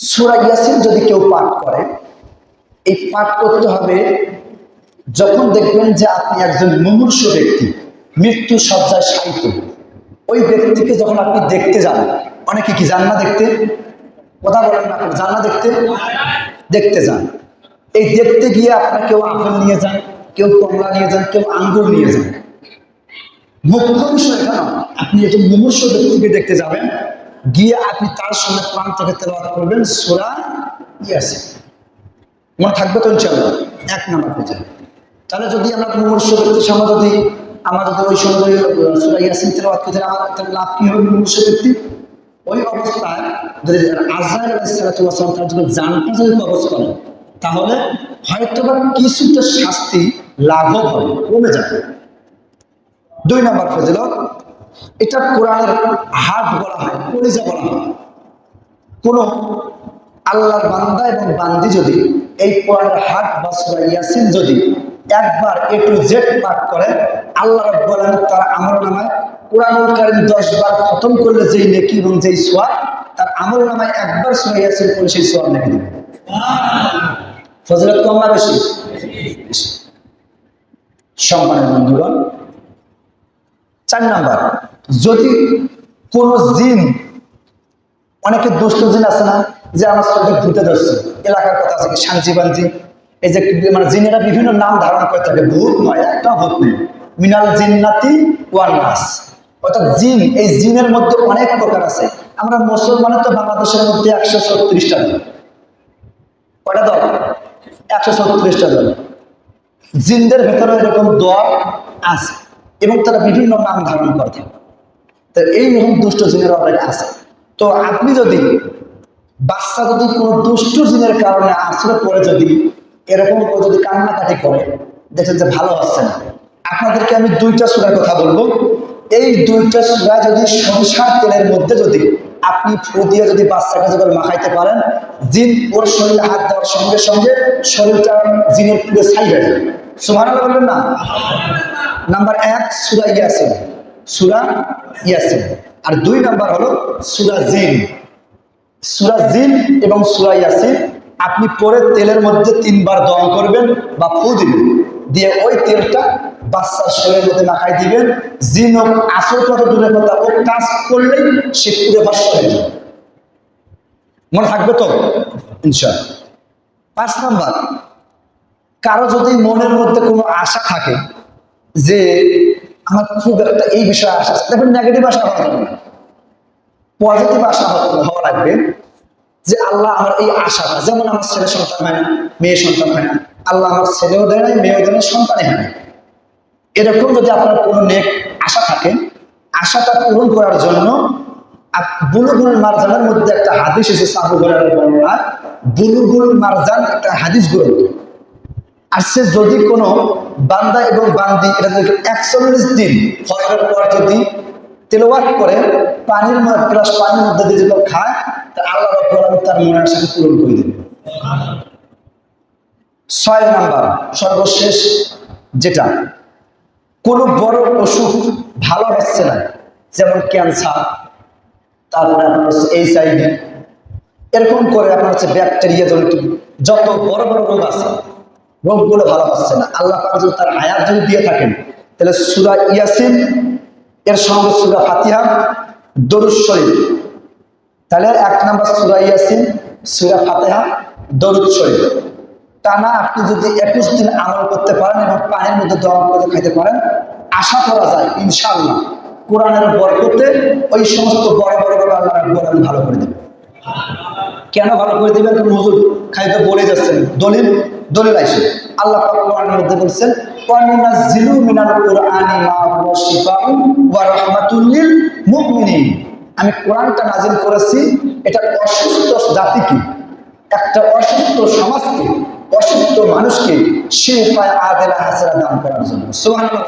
সুরা ইয়াসিন যদি কেউ পাঠ করে, এই পাঠ করতে হবে যখন দেখবেন যে আপনি একজন মুমূর্ষ ব্যক্তি, মৃত্যু সজ্জায় সাহিত্য ওই ব্যক্তিকে যখন আপনি দেখতে যান, অনেকে কি যান না দেখতে? কথা বলেন না যান না দেখতে? দেখতে যান। এই দেখতে গিয়ে আপনার কেউ আপেল নিয়ে যান, কেউ কমলা নিয়ে যান, কেউ আঙ্গুর নিয়ে যান। মুখ্য বিষয় আপনি একজন মুমূর্ষ ব্যক্তিকে দেখতে যাবেন গিয়ে আপনি তার সঙ্গে প্রাণ থেকে তেলাওয়াত করবেন, সোরা ইয়াসিন। মনে থাকবে তো ইনশাল্লাহ এক নাম্বার পর্যায়ে। তাহলে যদি আমরা মুমূর্ষ ব্যক্তির সামনে যদি আমরা যদি ওই সময় সোরা ইয়াসিন তেলাওয়াত আমার তাহলে লাভ কি হবে মুমূর্ষ ব্যক্তি? ওই অবস্থায় যদি আজরাইল আলাইসালাম তার যদি জানটা যদি কবচ করে, তাহলে হয়তো বা কিছুটা শাস্তি লাভও হবে, কমে যাবে। দুই নম্বর ফজিলত এটা কোরআনের হাট বলা হয়, কলিজা বলা হয়। কোন আল্লাহর বান্দা এবং বান্দি যদি এই কোরআনের হাট বা সূরা ইয়াসিন যদি একবার এ টু জেড পাঠ করে, আল্লাহ রাব্বুল আলামিন তার আমল নামায় কোরআনুল কারীম 10 বার খতম করলে যেই নেকি এবং যেই সোয়াব, তার আমল নামায় একবার সূরা ইয়াসিন পড়ে সেই সোয়াব লিখে দিবে। ফজিলত কম বেশি। সম্মানের বন্ধুগণ চার নাম্বার, যদি কোন জিন, অনেকে দুষ্ট জিন আছে না, যে আমার চোখে ভূতে ধরছে এলাকার কথা আছে কি শান্তিবান জিন, এই যে মানে জিনেরা বিভিন্ন নাম ধারণ করে থাকে, ভূত নয়, একটা ভূত নেই। মিনাল জিন্নাতি ওয়ান নাস। অর্থাৎ জিন, এই জিনের মধ্যে অনেক প্রকার আছে। আমরা মুসলমানের তো বাংলাদেশের মধ্যে একশো ছত্রিশটা দল কয়টা দল? একশো ছত্রিশটা দল জিনদের ভেতরে এরকম দল আছে। এবং তারা বিভিন্ন নাম ধারণ করে থাকে। তো এইরকম দুষ্ট জিনের অনেক আছে। তো আপনি যদি বাচ্চা যদি কোনো দুষ্ট জিনের কারণে আসলে পরে যদি এরকম করে যদি কান্নাকাটি করে দেখেন যে ভালো হচ্ছে না। আপনাদেরকে আমি দুইটা সুরার কথা বলব। এই দুইটা সুরা যদি সংসার তেলের মধ্যে যদি আপনি ফু দিয়ে যদি বাচ্চাকে যদি মাখাইতে পারেন, জিন ওর শরীরে হাত দেওয়ার সঙ্গে সঙ্গে শরীরটা জিনের পুরো ছাই হয়ে বলবেন না? নাম্বার এক সুরা ইয়াসিন সুরা ইয়াসিন। আর দুই নাম্বার হলো সুরা জিন। সুরা জিন এবং সুরা ইয়াসিন, আপনি পরে তেলের মধ্যে তিনবার দম করবেন বা ফু দিবেন। দিয়ে ওই তেলটা বাচ্চার শরীরের মধ্যে মাখাই দিবেন। জিন হোক, আসল কথা দূরের কথা, ও কাজ করলেই সে পুরো ভাষ্য হয়ে যাবে মনে থাকবে তো? ইনশাল্লাহ পাঁচ নাম্বার, কারও যদি মনের মধ্যে কোনো আশা থাকে যে আমার খুব একটা এই বিষয়ে আছে। দেখুন নেগেটিভ আশা হওয়া যাবে না পজিটিভ আশা হওয়া লাগবে। যে আল্লাহ আমার এই আশাটা, যেমন আমার ছেলে সন্তান হয় না, মেয়ে সন্তান হয় না, আল্লাহ আমার ছেলেও দেয় নাই, মেয়েও দেয় না সন্তানই হয় না এরকম যদি আপনার কোনো নেক আশা থাকে, আশাটা পূরণ করার জন্য বুলুগুল মারজানের মধ্যে একটা হাদিস এসেছে ঘরের বর্ণনা। বুলুগুল মারজান একটা হাদিস গ্রন্থ। সে যদি কোনো বান্দা এবং বান্দি এটা যদি একচল্লিশ দিন ফজরের পর যদি তেলাওয়াত করে, পানির মধ্যে গ্লাস পানির মধ্যে দিয়ে যদি খায়, তা আল্লাহ রাব্বুল তার মনের আশাকে পূরণ করে দেবে ছয় নাম্বার, সর্বশেষ যেটা, কোনো বড় অসুখ ভালো হচ্ছে না, যেমন ক্যান্সার, তারপরে আপনার হচ্ছে এইচআইভি, এরকম করে আপনার হচ্ছে ব্যাকটেরিয়া জনিত যত বড় বড় রোগ আছে রোগগুলো ভালো না। আল্লাহ যদি তার হায়াত যদি দিয়ে থাকেন, তাহলে সুরা ইয়াসিন, এর সঙ্গে সুরা ফাতিহা, দরুদ শরীফ, তাহলে এক নাম্বার সুরা ইয়াসিন, সুরা ফাতিহা, দরুদ শরীফ। টানা আপনি যদি একুশ দিন আমল করতে পারেন এবং পানির মধ্যে দম করে খাইতে পারেন, আশা করা যায়, ইনশাআল্লাহ, কোরআনের বরকতে ওই সমস্ত বড় বড় বড় আল্লাহ ভালো করে দেবে। কেন ভালো করে দিবেন? হুজুর খাইতে বলে যাচ্ছেন। দলিল দলিল আইসে আল্লাহ কোরআনের মধ্যে বলছেন, ওয়ানুনাজ্জিলু মিনাল কুরআনি মা হুয়া শিফাউন ওয়া রাহমাতুল লিল মুমিনিন। আমি কোরআনটা নাজিল করেছি, এটা অসুস্থ জাতিকে, একটা অসুস্থ সমাজকে, অসুস্থ মানুষকে সে পায় আদেলা হাসরা দান করার জন্য। সুবহানাল্লাহ।